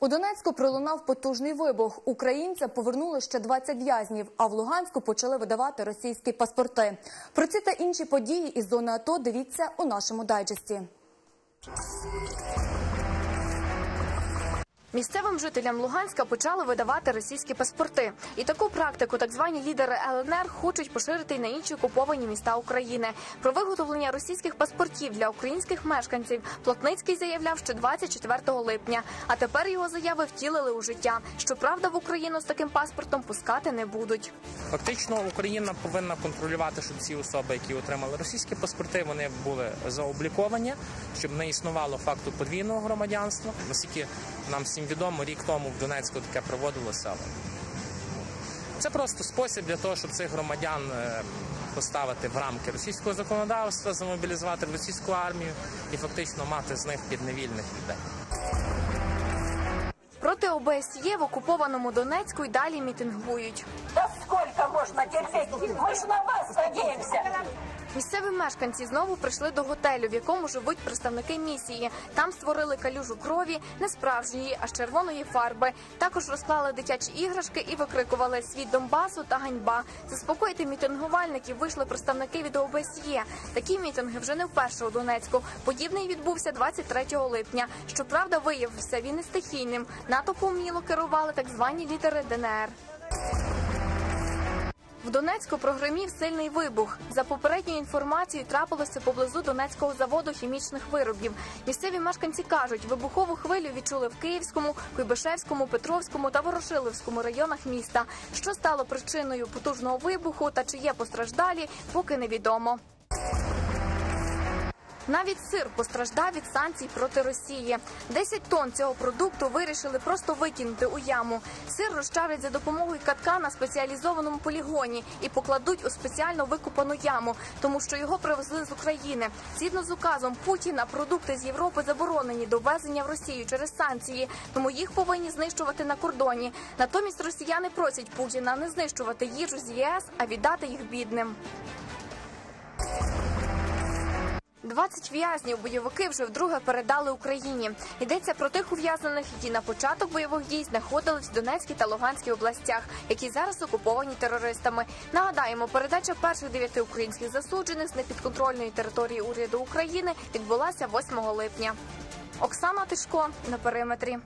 У Донецьку пролунав потужний вибух. Українцям повернули ще 20 в'язнів, а в Луганську почали видавати російські паспорти. Про ці та інші події із зони АТО дивіться у нашому дайджесті. Місцевим жителям Луганська почали видавати російські паспорти, і таку практику так звані лідери ЛНР хочуть поширити й на інші окуповані міста України. Про виготовлення російських паспортів для українських мешканців Плотницький заявляв ще 24 липня. А тепер його заяви втілили у життя. Щоправда, в Україну з таким паспортом пускати не будуть. Фактично Україна повинна контролювати, щоб ці особи, які отримали російські паспорти, вони були заобліковані, щоб не існувало факту подвійного громадянства. Наскільки нам всім відомо, рік тому в Донецьку таке проводилося. Але це просто спосіб для того, щоб цих громадян е, поставити в рамки російського законодавства, замобілізувати в російську армію і фактично мати з них підневільних людей. Проти ОБСЄ в окупованому Донецьку й далі мітингують. Та сколько можно терпеть? Мы же на вас надеемся. Місцеві мешканці знову прийшли до готелю, в якому живуть представники місії. Там створили калюжу крові, не справжньої, а з червоної фарби. Також розклали дитячі іграшки і викрикували світ Донбасу та ганьба. Заспокоїти мітингувальників вийшли представники від ОБСЄ. Такі мітинги вже не вперше у Донецьку. Подібний відбувся 23 липня. Щоправда, виявився він не стихійним. НАТО вміло керували так звані лідери ДНР. В Донецьку прогримів сильний вибух. За попередньою інформацією, трапилося поблизу Донецького заводу хімічних виробів. Місцеві мешканці кажуть, вибухову хвилю відчули в Київському, Куйбишевському, Петровському та Ворошиловському районах міста. Що стало причиною потужного вибуху та чи є постраждалі, поки невідомо. Навіть сир постраждав від санкцій проти Росії. 10 тонн цього продукту вирішили просто викинути у яму. Сир розчавлять за допомогою катка на спеціалізованому полігоні і покладуть у спеціально викопану яму, тому що його привезли з України. Згідно з указом Путіна, продукти з Європи заборонені до ввезення в Росію через санкції, тому їх повинні знищувати на кордоні. Натомість росіяни просять Путіна не знищувати їжу з ЄС, а віддати їх бідним. 20 в'язнів бойовики вже вдруге передали Україні. Йдеться про тих ув'язнених, які на початок бойових дій знаходились в Донецькій та Луганській областях, які зараз окуповані терористами. Нагадаємо, передача перших дев'яти українських засуджених з непідконтрольної території уряду України відбулася 8 липня. Оксана Тишко на периметрі.